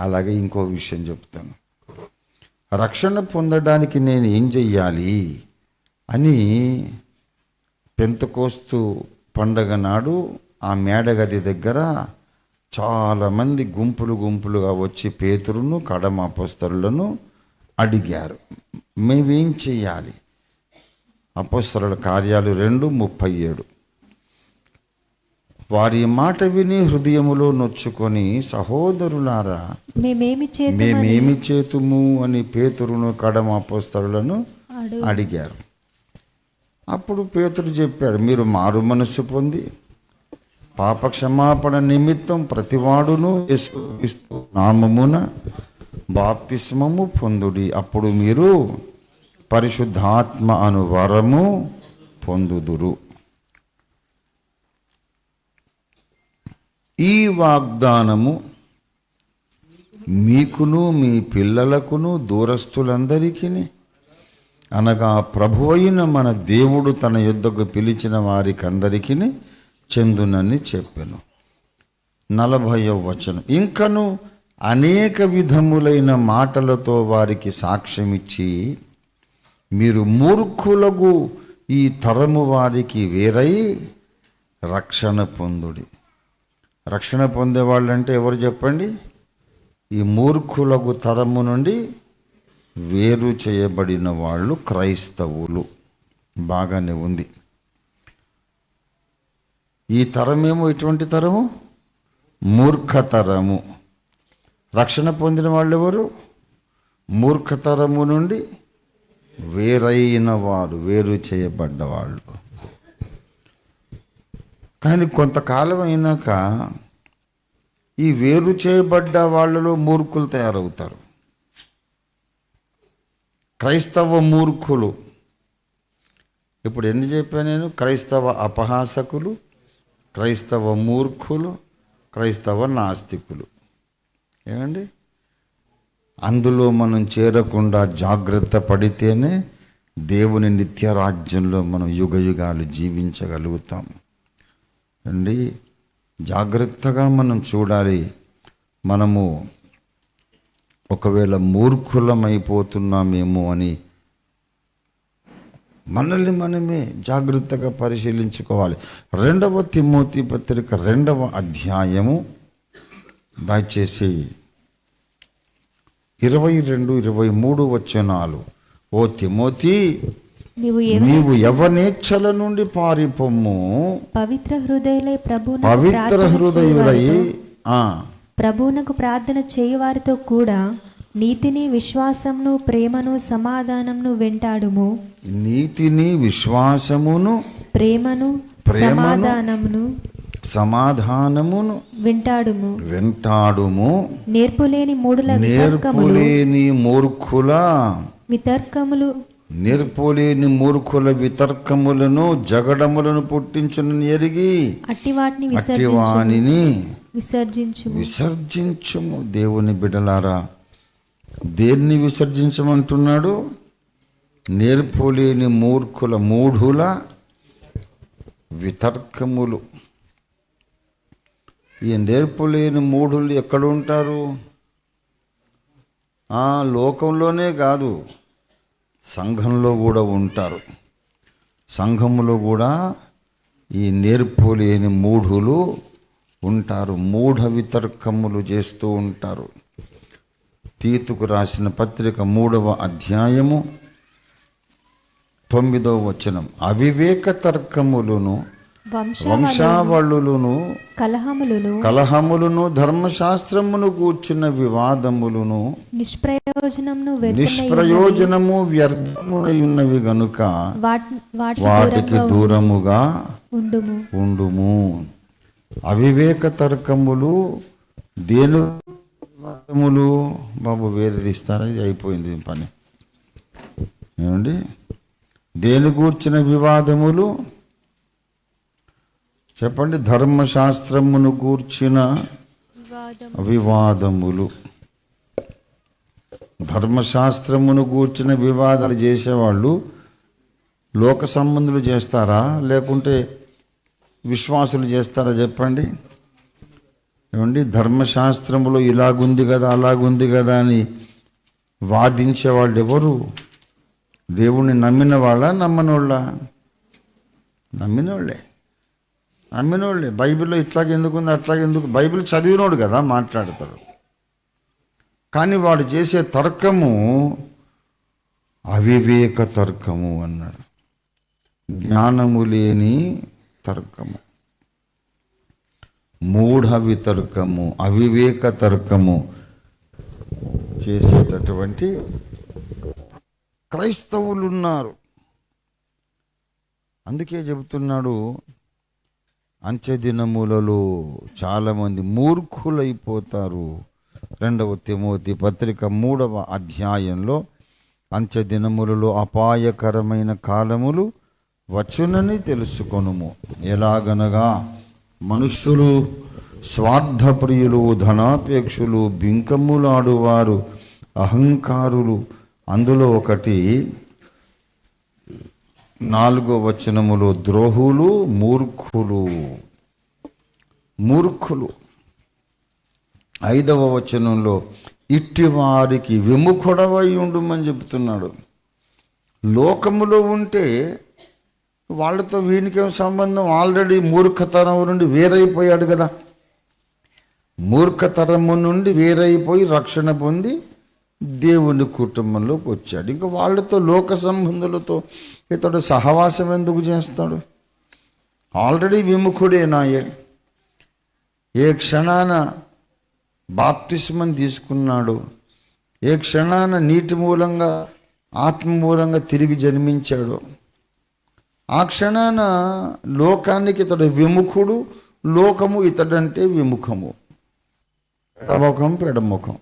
అలాగే ఇంకో విషయం చెప్తాను. రక్షణ పొందడానికి నేను ఏం చెయ్యాలి అని పెంతకోస్తు పండగ నాడు ఆ మేడగది దగ్గర చాలామంది గుంపులు గుంపులుగా వచ్చి పేతురును కడమాపస్తరులను అడిగారు. మేమేం చెయ్యాలి? అపస్తరుల కార్యాలు రెండు ముప్పై ఏడు. వారి మాట విని హృదయములో నొచ్చుకొని సహోదరులారా మేమేమి చేత మేమేమి చేతుము అని పేతురును కడమ అపోస్తరులను అడుగు అడిగారు. అప్పుడు పేతురు చెప్పాడు మీరు మారు మనస్సు పొంది పాప క్షమాపణ నిమిత్తం ప్రతివాడును యేసుక్రీస్తు నామమున బాప్తిస్మము పొందుడి. అప్పుడు మీరు పరిశుద్ధాత్మ అను వరము పొందుదురు. ఈ వాగ్దానము మీకును మీ పిల్లలకును దూరస్తులందరికీ అనగా ప్రభు అయిన మన దేవుడు తన యుద్ధకు పిలిచిన వారికందరికీ చెందునని చెప్పాను. నలభైవ వచనం. ఇంకను అనేక విధములైన మాటలతో వారికి సాక్ష్యమిచ్చి మీరు మూర్ఖులకు ఈ తరము వారికి వేరై రక్షణ పొందుడి. రక్షణ పొందేవాళ్ళంటే ఎవరు చెప్పండి? ఈ మూర్ఖులకు తరము నుండి వేరు చేయబడిన వాళ్ళు క్రైస్తవులు. బాగానే ఉంది. ఈ తరమేమో ఇటువంటి తరము? మూర్ఖతరము రక్షణ పొందిన వాళ్ళు ఎవరు మూర్ఖతరము నుండి వేరైన వారు వేరు చేయబడ్డవాళ్ళు కానీ కొంతకాలం అయినాక ఈ వేరు చేయబడ్డ వాళ్ళలో మూర్ఖులు తయారవుతారు. క్రైస్తవ మూర్ఖులు. ఇప్పుడు ఎన్ని చెప్పాను నేను? క్రైస్తవ అపహాసకులు క్రైస్తవ మూర్ఖులు క్రైస్తవ నాస్తికులు. ఏమండి? అందులో మనం చేరకుండా జాగ్రత్త పడితేనే దేవుని నిత్య రాజ్యంలో మనం యుగ యుగాలు జీవించగలుగుతాం. అండి జాగ్రత్తగా మనం చూడాలి. మనము ఒకవేళ మూర్ఖులమైపోతున్నామేమో అని మనల్ని మనమే జాగ్రత్తగా పరిశీలించుకోవాలి. రెండవ తిమోతి పత్రిక రెండవ అధ్యాయము దయచేసి ఇరవై రెండు ఇరవై మూడు వచనాలు. ఓ తిమోతి నీవు నీవు ఎవనేచ్ఛల నుండి పారిపోము పవిత్ర హృదయులై ప్రభువునకు పవిత్ర హృదయులై ప్రభువునకు ప్రార్థన చేయువారితో కూడా నీతిని విశ్వాసమును ప్రేమను సమాధానమును వెంటాడుము. నీతిని విశ్వాసమును ప్రేమను సమాధానమును సమాధానమును వెంటాడుము. వెంటాడుము. నేర్పులేని మూడుల నేర్పులేని మూర్ఖుల వితర్కములు నేర్పులేని మూర్ఖుల వితర్కములను జగడములను పుట్టించును ఎరిగి అట్టి వాటిని అట్టి విసర్జించు వానిని విసర్జించుము. దేవుని బిడలారా దేన్ని విసర్జించమంటున్నాడు? నేర్పులేని మూర్ఖుల మూఢుల వితర్కములు. ఈ నేర్పులేని మూఢులు ఎక్కడ ఉంటారు? ఆ లోకంలోనే కాదు. సంఘంలో కూడా ఉంటారు. సంఘములో కూడా ఈ నేర్పులేని మూఢులు ఉంటారు. మూఢ వితర్కములు చేస్తూ ఉంటారు. తీతుకు రాసిన పత్రిక మూడవ అధ్యాయము తొమ్మిదవ వచనం. అవివేక తర్కములను వంశావళులను కలహములను కలహములను ధర్మశాస్త్రమును కూర్చున్న వివాదములను నిష్ప్రయోజనమును నిష్ప్రయోజనము వ్యర్థమునై ఉన్నవి గనుక వాటి వాటికి దూరముగా ఉండుము. ఉండుము. అవివేక తర్కములు దేని వివాదములు బాబు వేరే తీస్తారా ఇది అయిపోయింది పని. ఏమండి? దేని కూర్చిన వివాదములు చెప్పండి ధర్మశాస్త్రమును కూర్చిన వివాదములు. ధర్మశాస్త్రమును కూర్చిన వివాదాలు చేసేవాళ్ళు లోక సంబంధులు చేస్తారా? లేకుంటే విశ్వాసులు చేస్తారా? చెప్పండి. ఏమండి? ధర్మశాస్త్రంలో ఇలాగుంది కదా అలాగుంది కదా అని వాదించేవాళ్ళు ఎవరు దేవుణ్ణి నమ్మిన వాళ్ళ నమ్మనోళ్ళ? నమ్మినోళ్ళే. నమ్మినోళ్ళే. బైబిల్లో ఇట్లాగే ఎందుకుంది అట్లాగే ఎందుకు? బైబిల్ చదివినోడు కదా మాట్లాడతాడు. కానీ వాడు చేసే తర్కము అవివేక తర్కము అన్నాడు. జ్ఞానము లేని తర్కము. మూఢ వితర్కము అవివేక తర్కము చేసేటటువంటి క్రైస్తవులు ఉన్నారు అందుకే చెబుతున్నాడు అంచె దినములలో చాలామంది మూర్ఖులైపోతారు. రెండవ తిమోతి పత్రిక మూడవ అధ్యాయంలో అంచె దినములలో అపాయకరమైన కాలములు వచ్చునని తెలుసుకొనుము. ఎలాగనగా మనుష్యులు స్వార్థప్రియులు ధనాపేక్షులు బింకములాడువారు అహంకారులు అందులో ఒకటి నాలుగో వచనములో ద్రోహులు మూర్ఖులు. మూర్ఖులు. ఐదవ వచనంలో ఇట్టి వారికి విముఖుడవై ఉండుమని చెబుతున్నాడు. లోకములో ఉంటే వాళ్ళతో వీనికేం సంబంధం? ఆల్రెడీ మూర్ఖతరం నుండి వేరైపోయాడు కదా. మూర్ఖతరము నుండి వేరైపోయి రక్షణ పొంది దేవుని కుటుంబంలోకి వచ్చాడు. ఇంకా వాళ్ళతో లోక సంబంధులతో ఇతడు సహవాసం ఎందుకు చేస్తాడు? ఆల్రెడీ విముఖుడే నాయే. ఏ క్షణాన బాప్తిస్మం తీసుకున్నాడు ఏ క్షణాన నీటి మూలంగా ఆత్మ మూలంగా తిరిగి జన్మించాడు ఆ క్షణాన లోకానికి ఇతడు విముఖుడు లోకము ఇతడంటే విముఖము. ఎడముఖం పెడముఖం.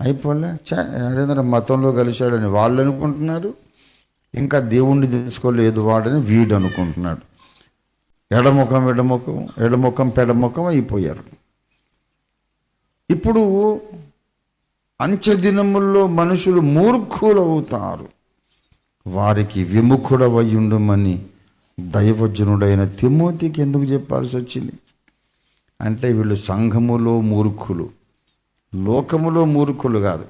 అయిపోలే. చా మతంలో కలిశాడని వాళ్ళు అనుకుంటున్నారు ఇంకా దేవుణ్ణి తెలుసుకోలేదు వాడని వీడు అనుకుంటున్నాడు. ఎడముఖం ఎడముఖం ఎడముఖం పెడముఖం అయిపోయారు. ఇప్పుడు అంచె దినముల్లో మనుషులు మూర్ఖులవుతారు. వారికి విముఖుడవై దైవజనుడైన తిమోతికి ఎందుకు చెప్పాల్సి వచ్చింది అంటే వీళ్ళు సంఘములో మూర్ఖులు. లోకములో మూర్ఖులు కాదు.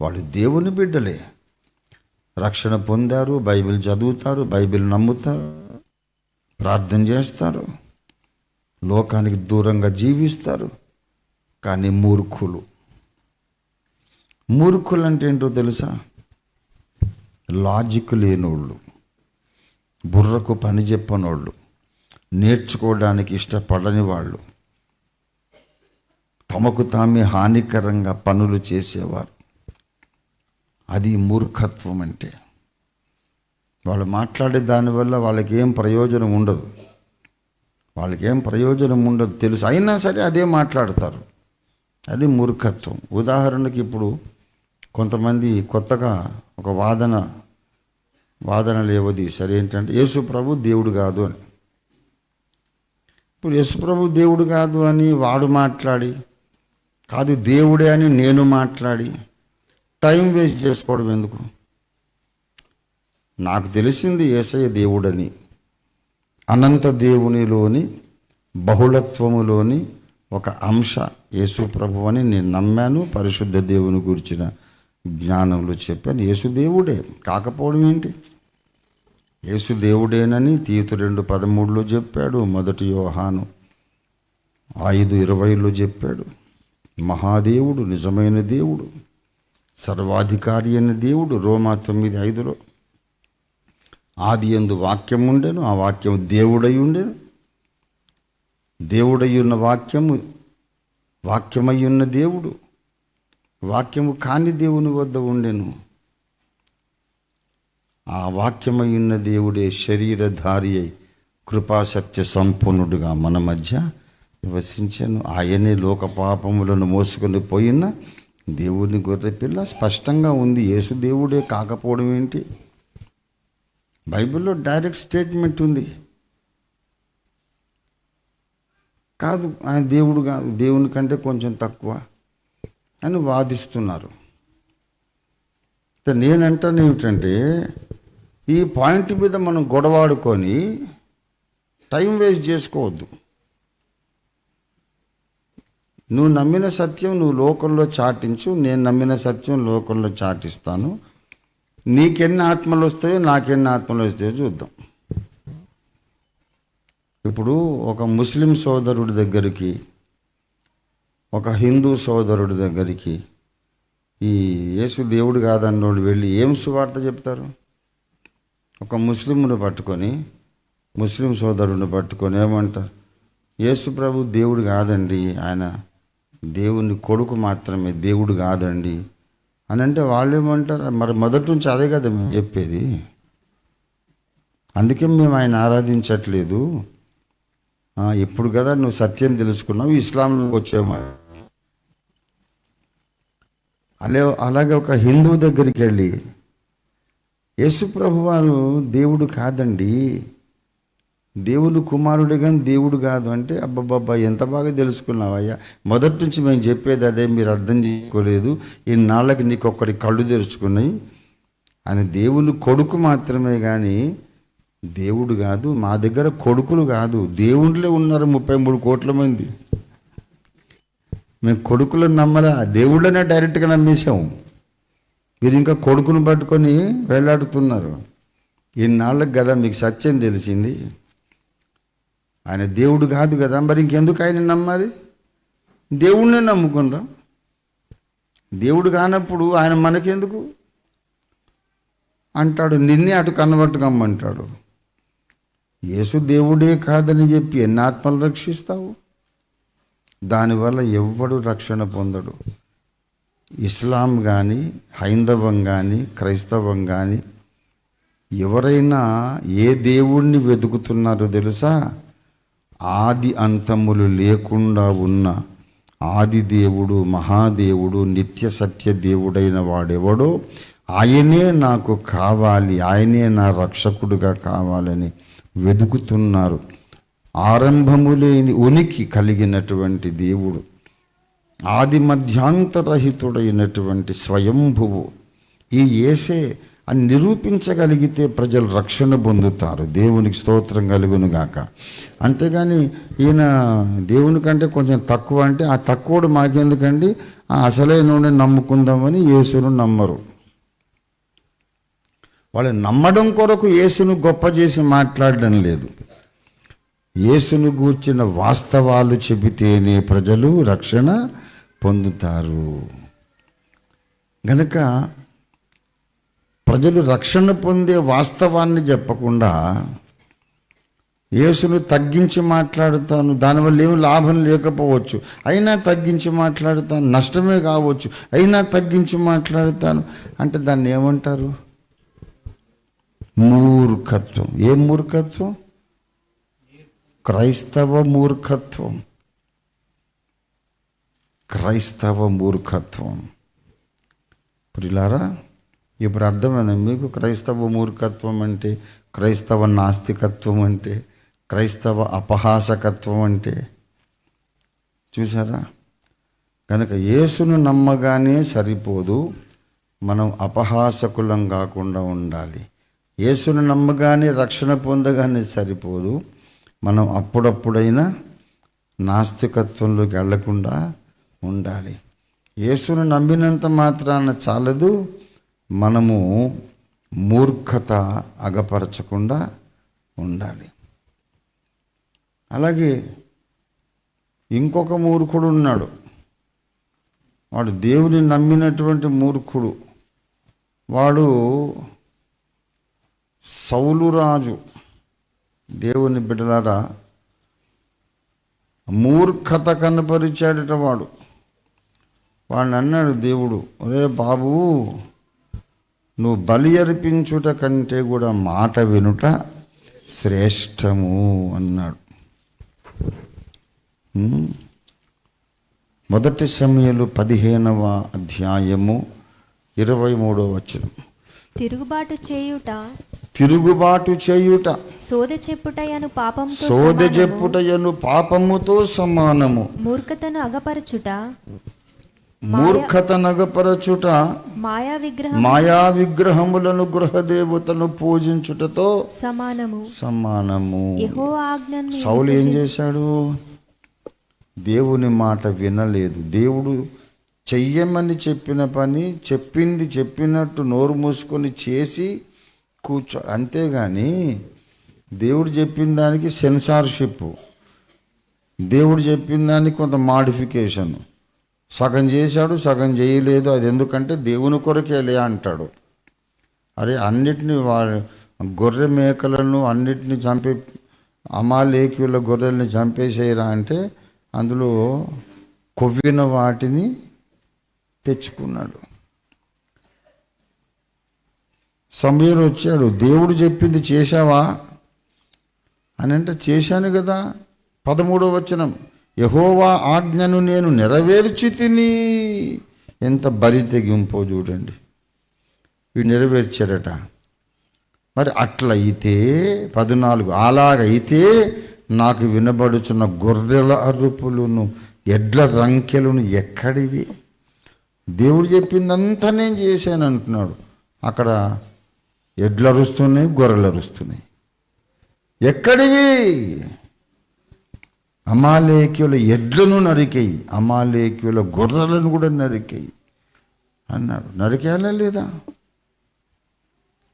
వాళ్ళు దేవుని బిడ్డలే. రక్షణ పొందారు బైబిల్ చదువుతారు బైబిల్ నమ్ముతారు ప్రార్థన చేస్తారు లోకానికి దూరంగా జీవిస్తారు. కానీ మూర్ఖులు. మూర్ఖులు అంటే ఏంటో తెలుసా? లాజిక్ లేనోళ్ళు బుర్రకు పని చెప్పనోళ్ళు నేర్చుకోవడానికి ఇష్టపడని వాళ్ళు తమకు తామే హానికరంగా పనులు చేసేవారు. అది మూర్ఖత్వం అంటే. వాళ్ళు మాట్లాడే దానివల్ల వాళ్ళకి ఏం ప్రయోజనం ఉండదు. వాళ్ళకి ఏం ప్రయోజనం ఉండదు తెలుసు. అయినా సరే అదే మాట్లాడతారు. అది మూర్ఖత్వం. ఉదాహరణకి ఇప్పుడు కొంతమంది కొత్తగా ఒక వాదన వాదన లేవది. సరే ఏంటంటే యేసు ప్రభు దేవుడు కాదు అని. ఇప్పుడు యేసు ప్రభు దేవుడు కాదు అని వాడు మాట్లాడి కాదు దేవుడే అని నేను మాట్లాడి టైం వేస్ట్ చేసుకోవడం ఎందుకు? నాకు తెలిసింది ఏసయ్య దేవుడని అనంత దేవునిలోని బహుళత్వములోని ఒక అంశ యేసు ప్రభు అని నేను నమ్మాను. పరిశుద్ధ దేవుని గురించిన జ్ఞానంలో చెప్పాను. యేసు దేవుడే. కాకపోవడం ఏంటి? యేసు దేవుడేనని తీతు రెండు పదమూడులో చెప్పాడు మొదటి యోహాను ఐదు ఇరవైలో చెప్పాడు. మహాదేవుడు నిజమైన దేవుడు సర్వాధికారి అయిన దేవుడు రోమా తొమ్మిది ఐదులో. ఆది ఎందు వాక్యం ఉండెను ఆ వాక్యం దేవుడై ఉండెను. దేవుడై ఉన్న వాక్యము వాక్యమై ఉన్న దేవుడు వాక్యము కాని దేవుని వద్ద ఉండెను. ఆ వాక్యమై ఉన్న దేవుడే శరీరధారి అయి కృపాసత్య సంపూర్ణుడుగా మన మధ్య నివసించాను ఆయనే లోక పాపములను మోసుకొని పోయిన దేవుని గొర్రె పిల్ల స్పష్టంగా ఉంది. యేసు దేవుడే కాకపోవడం ఏంటి? బైబిల్లో డైరెక్ట్ స్టేట్మెంట్ ఉంది. కాదు ఆయన దేవుడు కాదు. దేవుని కంటే కొంచెం తక్కువ అని వాదిస్తున్నారు. నేనంటాను ఏమిటంటే ఈ పాయింట్ మీద మనం గొడవాడుకొని టైం వేస్ట్ చేసుకోవద్దు. నువ్వు నమ్మిన సత్యం నువ్వు లోకంలో చాటించు నేను నమ్మిన సత్యం లోకంలో చాటిస్తాను. నీకెన్ని ఆత్మలు వస్తాయో నాకెన్ని ఆత్మలు వస్తాయో చూద్దాం. ఇప్పుడు ఒక ముస్లిం సోదరుడి దగ్గరికి ఒక హిందూ సోదరుడి దగ్గరికి ఈ యేసు దేవుడు కాదన్నోడు వెళ్ళి ఏం సువార్త చెప్తారు? ఒక ముస్లింను పట్టుకొని ముస్లిం సోదరుడిని పట్టుకొని ఏమంటారు? యేసు ప్రభు దేవుడు కాదండి ఆయన దేవుని కొడుకు మాత్రమే దేవుడు కాదండి. అని అంటే వాళ్ళు ఏమంటారు మరి మొదటి నుంచి అదే కదా మేము చెప్పేది. అందుకే మేము ఆయన ఆరాధించట్లేదు. ఇప్పుడు కదా నువ్వు సత్యం తెలుసుకున్నావు ఇస్లాంలోకి వచ్చావు అలే అలాగే ఒక హిందువు దగ్గరికి వెళ్ళి యేసు ప్రభు వారు దేవుడు కాదండి. దేవుడు కుమారుడు కానీ దేవుడు కాదు అంటే అబ్బబ్బబ్బా ఎంత బాగా తెలుసుకున్నావయ్యా? మొదటి నుంచి మేము చెప్పేది అదే మీరు అర్థం చేసుకోలేదు. ఇన్నాళ్ళకి నీకు ఒక్కడి కళ్ళు తెరుచుకున్నాయి. అని దేవుని కొడుకు మాత్రమే కానీ దేవుడు కాదు మా దగ్గర కొడుకులు కాదు. దేవుళ్ళే ఉన్నారు ముప్పై మూడు కోట్ల మంది. మేము కొడుకులను నమ్మలా దేవుళ్ళనే డైరెక్ట్గా నమ్మేశాము మీరు ఇంకా కొడుకును పట్టుకొని వేలాడుతున్నారు ఇన్నాళ్ళకి కదా మీకు సత్యం తెలిసింది. ఆయన దేవుడు కాదు కదా మరి ఇంకెందుకు ఆయన నమ్మాలి? దేవుణ్ణే నమ్ముకుందాం. దేవుడు కానప్పుడు ఆయన మనకెందుకు? అంటాడు నిన్నే అటు కనబట్టుకమ్మంటాడు యేసు దేవుడే కాదని చెప్పి ఎన్ని ఆత్మలు రక్షిస్తావు? దానివల్ల ఎవ్వడు రక్షణ పొందడు. ఇస్లాం కానీ హైందవం కానీ క్రైస్తవం కానీ ఎవరైనా ఏ దేవుణ్ణి వెతుకుతున్నారో తెలుసా? ఆది అంతములు లేకుండా ఉన్న ఆదిదేవుడు మహాదేవుడు నిత్య సత్య దేవుడైన వాడెవడో ఆయనే నాకు కావాలి ఆయనే నా రక్షకుడుగా కావాలని వెతుకుతున్నారు ఆరంభము లేని ఉనికి కలిగినటువంటి దేవుడు ఆది మధ్యాంతరహితుడైనటువంటి స్వయంభువు ఈ ఏసే అని నిరూపించగలిగితే ప్రజలు రక్షణ పొందుతారు. దేవునికి స్తోత్రం కలుగును గాక. అంతేగాని ఈయన దేవుని కంటే కొంచెం తక్కువ అంటే ఆ తక్కువడు మాకెందుకండి? ఆ అసలైన నమ్ముకుందామని యేసును నమ్మరు. వాళ్ళు నమ్మడం కొరకు యేసును గొప్ప చేసి మాట్లాడడం లేదు. యేసును గూర్చిన వాస్తవాలు చెబితేనే ప్రజలు రక్షణ పొందుతారు. గనక ప్రజలు రక్షణ పొందే వాస్తవాన్ని చెప్పకుండా యేసును తగ్గించి మాట్లాడుతాను. దానివల్ల ఏమి లాభం లేకపోవచ్చు. అయినా తగ్గించి మాట్లాడుతాను. నష్టమే కావచ్చు. అయినా తగ్గించి మాట్లాడుతాను. అంటే దాన్ని ఏమంటారు? మూర్ఖత్వం. ఏ మూర్ఖత్వం? క్రైస్తవ మూర్ఖత్వం. క్రైస్తవ మూర్ఖత్వం. ప్రిలారా ఇప్పుడు అర్థమైంది? మీకు క్రైస్తవ మూర్ఖత్వం అంటే క్రైస్తవ నాస్తికత్వం అంటే క్రైస్తవ అపహాసకత్వం అంటే చూసారా కనుక యేసును నమ్మగానే సరిపోదు మనం అపహాసకులం కాకుండా ఉండాలి. యేసును నమ్మగానే రక్షణ పొందగానే సరిపోదు మనం అప్పుడప్పుడైనా నాస్తికత్వంలోకి వెళ్ళకుండా ఉండాలి. యేసును నమ్మినంత మాత్రాన చాలదు మనము మూర్ఖత అగపరచకుండా ఉండాలి. అలాగే ఇంకొక మూర్ఖుడు ఉన్నాడు. వాడు దేవుని నమ్మినటువంటి మూర్ఖుడు. వాడు సౌలు రాజు. దేవుని బిడ్డలారా మూర్ఖత కనపరిచాడట వాడు. వాడిని అన్నాడు దేవుడు ఒరే బాబు నువ్వు బలి అర్పించుట కంటే కూడా మాట వినుట శ్రేష్టము అన్నాడు. మొదటి సమయలు పదిహేనవ అధ్యాయము ఇరవై మూడవ వచనం తిరుగుబాటు చేయుట తిరుగుబాటు చేయుట సోద చెప్పుటయను పాపంతో సోద. చెప్పుటయను పాపముతో సమానము మూర్ఖతను అగపరచుట మూర్ఖత నగపరచుట మాయా విగ్రహం మాయా విగ్రహములను గృహదేవతను పూజించుటతో సమానము. సమానము. సౌలు ఏం చేశాడు? దేవుని మాట వినలేదు. దేవుడు చెయ్యమని చెప్పిన పని చెప్పింది చెప్పినట్టు నోరు మూసుకొని చేసి కూర్చో అంతేగాని దేవుడు చెప్పిన దానికి సెన్సార్షిప్ దేవుడు చెప్పిన దానికి కొంత మాడిఫికేషన్. సగం చేశాడు సగం చేయలేదు. అది ఎందుకంటే దేవుని కొరకేలే అంటాడు. అరే అన్నిటిని వా గొర్రె మేకలను అన్నిటిని చంపే అమాలేకుల గొర్రెల్ని చంపేసేయరా అంటే అందులో కొవ్విన వాటిని తెచ్చుకున్నాడు. సమయం వచ్చాడు దేవుడు చెప్పింది చేశావా? అని అంటే చేశాను కదా. పదమూడవ వచనం. యహోవా ఆజ్ఞను నేను నెరవేర్చి తిని. ఎంత బరి తెగింపో చూడండి. వీడు నెరవేర్చాడట. మరి అట్లయితే పద్నాలుగు అలాగైతే నాకు వినబడుచున్న గొర్రెల అరుపులను ఎడ్ల రంకెలను ఎక్కడివి? దేవుడు చెప్పిందంతా నేను చేశాను అంటున్నాడు. అక్కడ ఎడ్లు అరుస్తున్నాయి గొర్రెలు అరుస్తున్నాయి ఎక్కడివి? అమాలేక్యుల ఎడ్లను నరికేయి అమాలేక్యుల గొర్రెలను కూడా నరికేయి అన్నాడు. నరికేయాలా లేదా?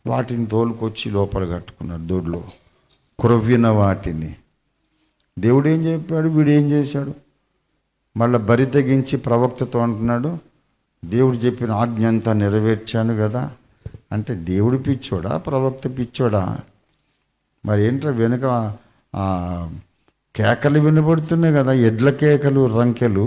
వాటిని తోలుకొచ్చి లోపల కట్టుకున్నాడు దొడ్లో. క్రొవ్విన వాటిని. దేవుడు ఏం చెప్పాడు? వీడు ఏం చేశాడు? మళ్ళీ బరి తెగించి ప్రవక్తతో అంటున్నాడు దేవుడు చెప్పిన ఆజ్ఞ అంతా నెరవేర్చాను కదా. అంటే దేవుడు పిచ్చోడా? ప్రవక్త పిచ్చోడా? మరి ఏంట్రా వెనుక కేకలు వినబడుతున్నాయి కదా ఎడ్ల కేకలు రంకెలు.